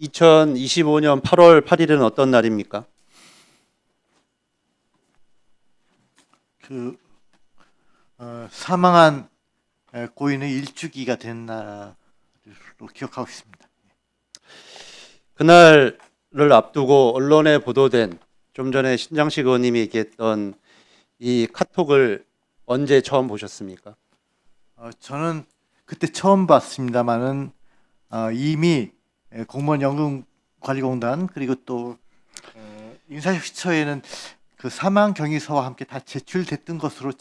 2025년 8월 8일은 어떤 날입니까? 그 어, 사망한 에, 고인의 일주기가 된 날로 기억하고 있습니다. 그날을 앞두고 언론에 보도된 좀 전에 신장식 의원님이 얘기했던 이 카톡을 언제 처음 보셨습니까? 어, 저는 그때 처음 봤습니다만은 어, 이미 에, 공무원 연금 관리공단 그리고 또 어, 인사혁신처에는 그 사망 경위서와 함께 다 제출됐던 것으로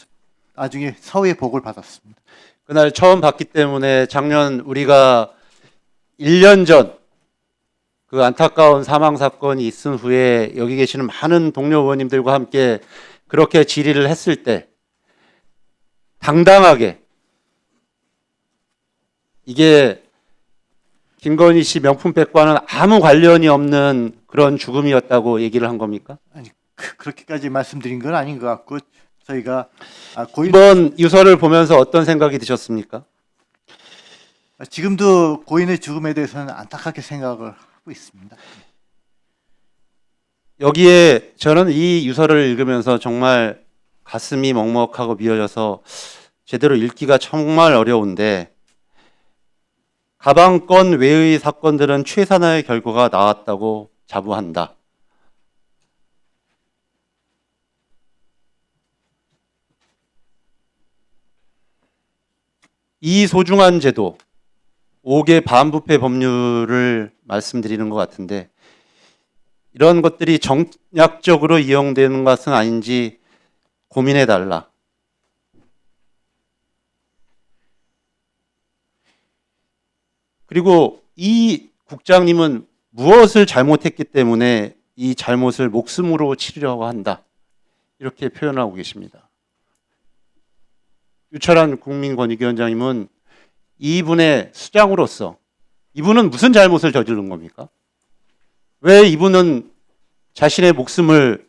나중에 서회 보고를 받았습니다. 그날 처음 봤기 때문에 작년 우리가 1년 전 그 안타까운 사망 사건이 있은 후에 여기 계시는 많은 동료 의원님들과 함께 그렇게 질의를 했을 때 당당하게 이게 김건희 씨 명품백과는 아무 관련이 없는 그런 죽음이었다고 얘기를 한 겁니까? 아니 그, 그렇게까지 말씀드린 건 아닌 것 같고 저희가 아, 고인 이번 유서를 보면서 어떤 생각이 드셨습니까? 아, 지금도 고인의 죽음에 대해서는 안타깝게 생각을 하고 있습니다. 여기에 저는 이 유서를 읽으면서 정말 가슴이 먹먹하고 미어져서 제대로 읽기가 정말 어려운데 가방건 외의 사건들은 최선의 결과가 나왔다고 자부한다. 이 소중한 제도 5개 반부패 법률을 말씀드리는 것 같은데 이런 것들이 정략적으로 이용되는 것은 아닌지 고민해 달라. 그리고 이 국장님은 무엇을 잘못했기 때문에 이 잘못을 목숨으로 치르려고 한다. 이렇게 표현하고 계십니다. 유철한 국민권익위원장님은 이분의 수장으로서 이분은 무슨 잘못을 저지른 겁니까? 왜 이분은 자신의 목숨을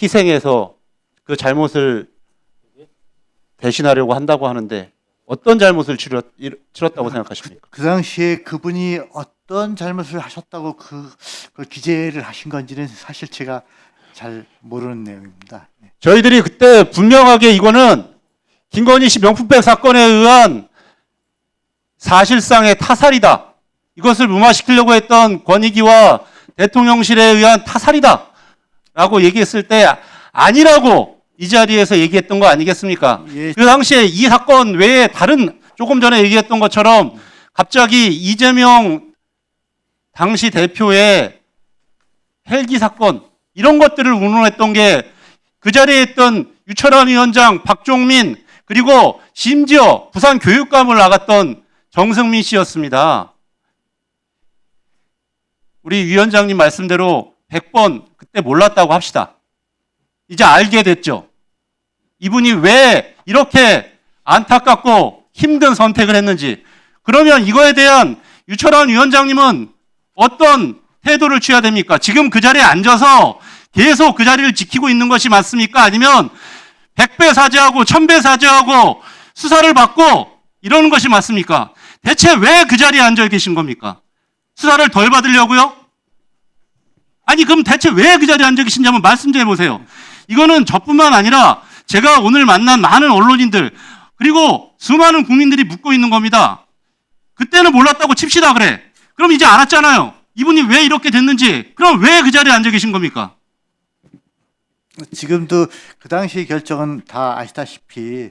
희생해서 그 잘못을 대신하려고 한다고 하는데 어떤 잘못을 치렀, 치렀 다고 생각하십니까? 그 당시에 그분이 어떤 잘못을 하셨다고 그, 그걸 기재를 하신 건지는 사실 제가 잘 모르는 내용입니다. 네. 저희들이 그때 분명하게 이거는 김건희 씨 명품백 사건에 의한 사실상의 타살이다. 이것을 무마시키려고 했던 권익위와 대통령실에 의한 타살이다. 라고 얘기했을 때 아니라고 이 자리에서 얘기했던 거 아니겠습니까? 예, 그 당시에 이 사건 외에 다른 조금 전에 얘기했던 것처럼 갑자기 이재명 당시 대표의 헬기 사건 이런 것들을 운운했던 게 그 자리에 있던 유철환 위원장, 박종민 그리고 심지어 부산 교육감을 나갔던 정승민 씨였습니다. 우리 위원장님 말씀대로 100번 그때 몰랐다고 합시다. 이제 알게 됐죠. 이분이 왜 이렇게 안타깝고 힘든 선택을 했는지. 그러면 이거에 대한 유철환 위원장님은 어떤 태도를 취해야 됩니까? 지금 그 자리에 앉아서 계속 그 자리를 지키고 있는 것이 맞습니까? 아니면 100배 사죄하고 1000배 사죄하고 수사를 받고 이러는 것이 맞습니까? 대체 왜 그 자리에 앉아 계신 겁니까? 수사를 덜 받으려고요? 아니 그럼 대체 왜 그 자리에 앉아 계신지 한번 말씀 좀 해보세요. 이거는 저뿐만 아니라 제가 오늘 만난 많은 언론인들 그리고 수많은 국민들이 묻고 있는 겁니다. 그때는 몰랐다고 칩시다 그래. 그럼 이제 알았잖아요. 이분이 왜 이렇게 됐는지. 그럼 왜 그 자리에 앉아 계신 겁니까? 지금도 그 당시 결정은 다 아시다시피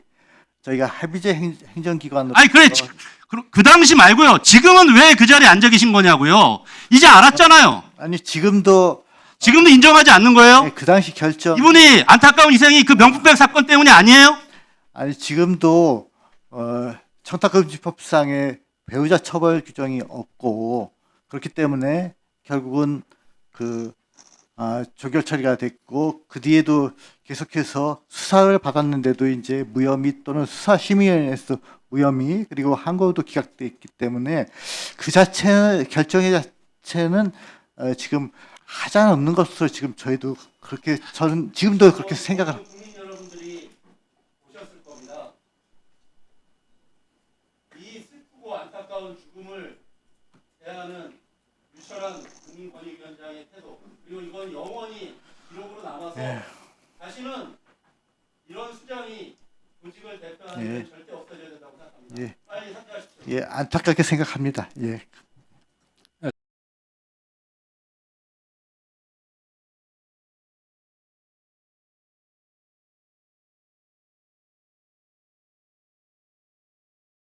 저희가 합의제 행, 행정기관으로 아니 그래 지- 그, 그 당시 말고요. 지금은 왜 그 자리에 앉아 계신 거냐고요. 이제 알았잖아요. 아니 지금도 지금도 인정하지 않는 거예요? 네, 그 당시 결정 이분이 안타까운 희생이 그 명품백 사건 때문이 아니에요? 아니 지금도 어, 청탁금지법상에 배우자 처벌 규정이 없고 그렇기 때문에 결국은 그 아, 조결 처리가 됐고 그 뒤에도 계속해서 수사를 받았는데도 이제 무혐의 또는 수사 심의위원회에서 무혐의 그리고 항고도 기각돼 있기 때문에 그 자체 결정의 자체는 어, 지금 하자는 없는 것으로 지금 저희도 그렇게 저는 지금도 그렇게 생각을 국민 여러분들이 보셨을 겁니다. 이 슬프고 안타까운 죽음을 대하는 불철한 국민권익위원장의 태도 그리고 이건 영원히 기록으로 남아서 예. 다시는 이런 수장이 조직을 대표하는 예. 게 절대 없어져야 된다고 생각합니다. 예. 빨리 사퇴하십시오. 예, 안타깝게 생각합니다. 예.